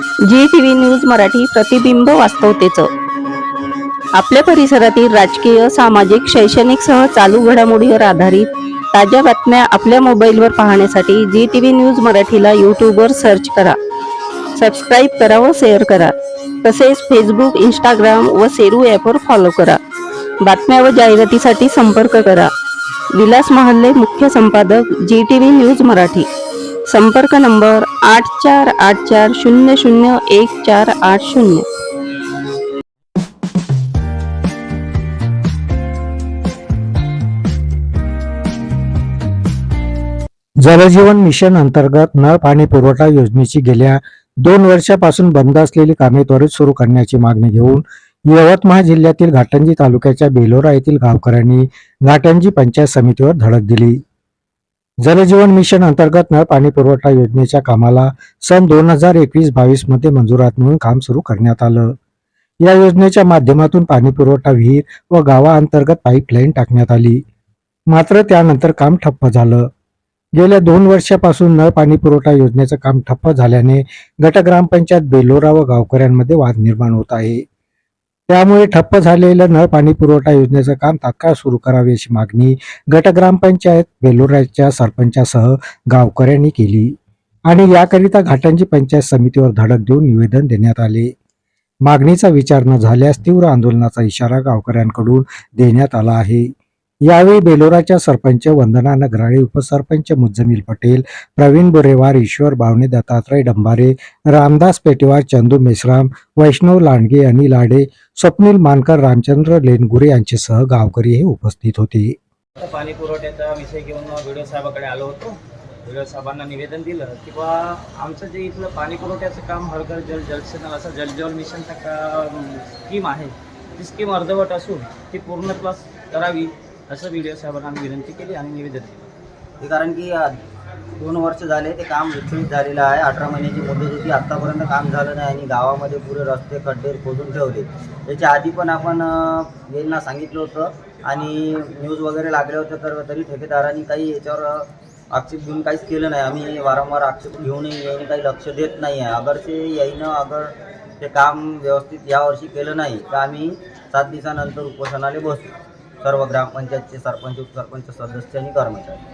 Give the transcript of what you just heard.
G T V news Marathi प्रतिबिंब वास्तवतेचं. आपल्या परिसरातील राजकीय सामाजिक शैक्षणिक सह चालू घडामोडीवर आधारित ताज्या बातम्या आपल्या मोबाईलवर पाहण्यासाठी जी टी व्ही न्यूज मराठीला यूट्यूबवर सर्च करा. सबस्क्राईब करा व शेअर करा. तसेच फेसबुक इंस्टाग्राम व सेरू ॲपवर फॉलो करा. बातम्या व जाहिरातीसाठी संपर्क करा. विलास महल्ले मुख्य संपादक G T V news Marathi. संपर्क नंबर आठ चार आठ चार शून्य शून्य एक चार आठ शून्य. जलजीवन मिशन अंतर्गत नळ पाणी पुरवठा योजनेची गेल्या दोन वर्षापासून बंद असलेली कामे त्वरित सुरू करण्याची मागणी घेऊन यवतमाळ जिल्ह्यातील घाटंजी तालुक्याच्या बेलोरा येथील गावकऱ्यांनी घाटंजी पंचायत समितीवर धडक दिली. जलजीवन मिशन अंतर्गत नळ पाणी पुरवठा योजनेच्या कामाला सन दोन हजार एकवीस बावीसमध्ये मंजुरात मिळून काम सुरू करण्यात आलं. या योजनेच्या माध्यमातून पाणी पुरवठा विहीर व गावाअंतर्गत पाईपलाईन टाकण्यात आली. मात्र त्यानंतर काम ठप्प झालं. गेल्या दोन वर्षापासून नळ पाणी पुरवठा योजनेचं काम ठप्प झाल्याने गट ग्रामपंचायत बेलोरा व गावकऱ्यांमध्ये वाद निर्माण होत आहे. त्यामुळे ठप्प झालेलं नळ पाणी पुरवठा योजनेचं काम तात्काळ सुरू करावे अशी मागणी गट ग्रामपंचायत बेलोराच्या सरपंचासह गावकऱ्यांनी केली. आणि याकरिता घाटांची पंचायत समितीवर धडक देऊन निवेदन देण्यात आले. मागणीचा विचार न झाल्यास तीव्र आंदोलनाचा इशारा गावकऱ्यांकडून देण्यात आला आहे. यावेळी बेलोराच्या सरपंच वंदना नगराळे उपसरपंच मुज्जमिल पटेल प्रवीण बुरेवार ईश्वर बावणे दत्तात्रय डंबारे रामदास पेटेवार चंदू मेश्राम वैष्णव लांडगे अनिल लाडे स्वप्नील मानकर रामचंद्र लेनगुरे यांच्यासह गावकरी हे उपस्थित होते. पाणी पुरवठ्याचा विषय घेऊन व्हिडिओ साहेबाकडे आलो होतो. व्हिडिओ साहेबांना निवेदन दिलं की बा आमचं जे इथलं पाणी पुरवठ्याचं काम हरघर जल जलसेनल असं जलजीवन मिशनचा का स्कीम आहे ती स्कीम अर्धवट असून ती पूर्ण प्लस करावी. असं व्हिडिओ साहेबांना आम्ही विनंती केली आणि निवेदन दिलं. कारण की दोन वर्ष झाले ते काम विस्कळीत झालेलं आहे. अठरा महिन्याची मुदत होती. आत्तापर्यंत काम झालं नाही आणि गावामध्ये पुरे रस्ते खड्डे खोदून ठेवले. त्याच्या आधी पण आपण अ, यांना सांगितलं होतं आणि न्यूज वगैरे लागले होते तर तरी ठेकेदारांनी काही याच्यावर आक्षेप घेऊन काहीच केलं नाही. आम्ही वारंवार आक्षेप घेऊनही येऊन काही लक्ष देत नाही आहे. अगर ते यायनं अगर ते काम व्यवस्थित यावर्षी केलं नाही तर आम्ही सात दिवसानंतर उपोषणाला बसू. सर्व ग्रामपंचायतचे सरपंच उपसरपंच सदस्य आणि कर्मचारी.